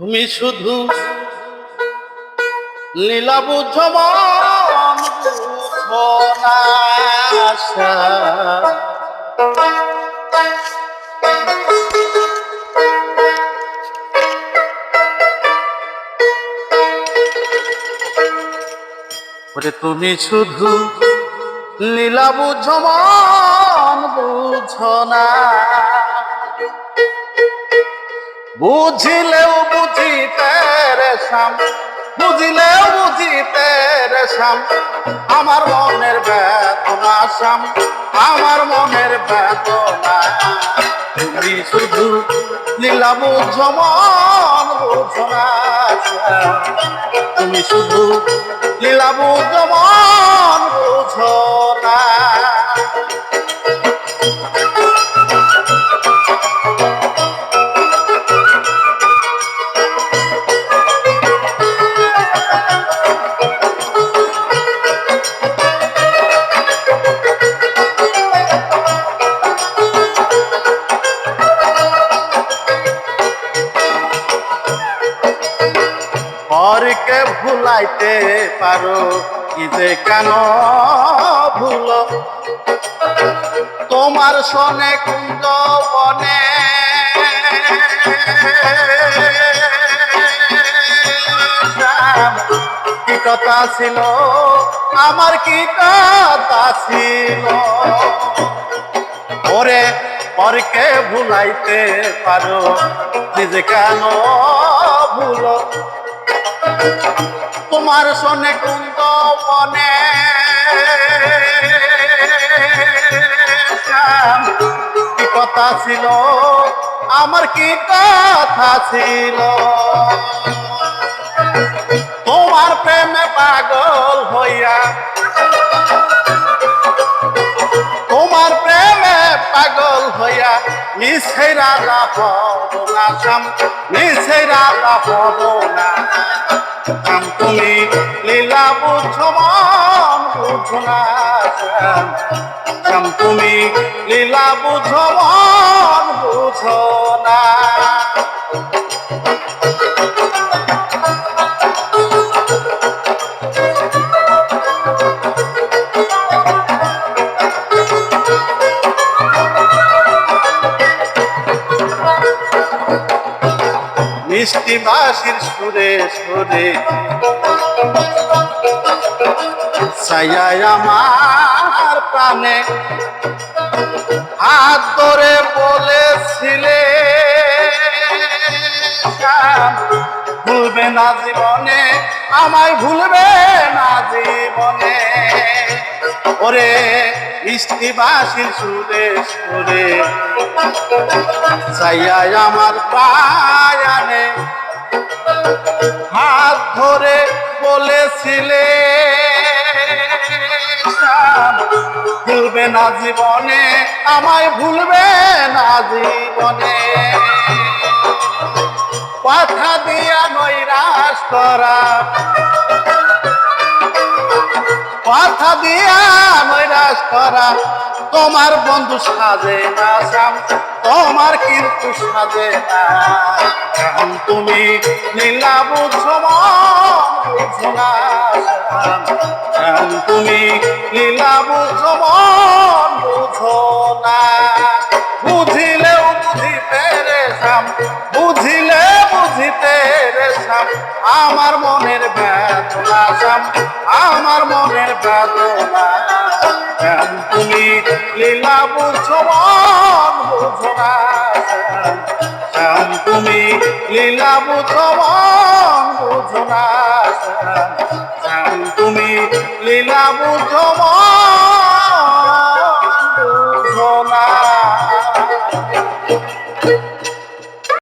তুমি শুধু লীলা বুঝো বুঝো না আশা। ওরে তুমি শুধু লীলা বুঝো মন বুঝো না বুঝিলেও বুঝিতে রে শ্যাম, বুঝিলেও বুঝিতে রে শ্যাম। আমার মনের বেদনা শ্যাম, আমার মনের বেদনা। তুমি শুধু লীলা বুঝো মন বুঝো তুমি শুধু লীলা বুঝো মন পরকে ভুলাইতে পারো। যে কেন ভুল? তোমার সনে কুঞ্জ বনে। কি কথা ছিল? আমার কি কথা ছিল? ওরে পরকে ভুলাইতে পারো। নিজে কেন ভুলো? তোমার সনে কুন্দ মনে কি কথা ছিল? আমার কি কথা ছিল? তোমার প্রেমে পাগল হইয়া। তোমার প্রেমে পাগল হইয়া মিছে রাজা পদ না মিছে রাজা পদ শ্যাম তুমি লীলা বুঝো মন বুঝো না শ্যাম তুমি লীলা বুঝো মন বুঝো না মিষ্টি বাসির সুরে সুরে। আমার প্রাণে হাত ধরে বলেছিলে ভুলবে না জীবনে, আমায় ভুলবে না জীবনে। ওরে মিষ্টি বাসির সুরে সুরে চাইয়াই আমার পায়ানে ধরে বলেছিলে। ভুলবে না জীবনে, আমায় ভুলবে না জীবনে। কথা দিয়া নৈরাশ করা কথা দিয়া নৈরাশ করা তোমার বন্ধু সাজে না তোমার কিন্তু সাজে না। তুমি নীলা বুঝো বুঝো না তুমি লীলা বুঝো বুঝো না। বুঝিলেও বুঝিতে রে শ্যাম বুঝিলে বুঝিতে রে শ্যাম আমার মনের বেদনা শ্যাম আমার মনের বেদনা। শ্যাম তুমি লীলা বুঝো মন বুঝো না শ্যাম। তুমি লীলা বুঝো মন বুঝো না শ্যাম। তুমি লীলা বুঝো মন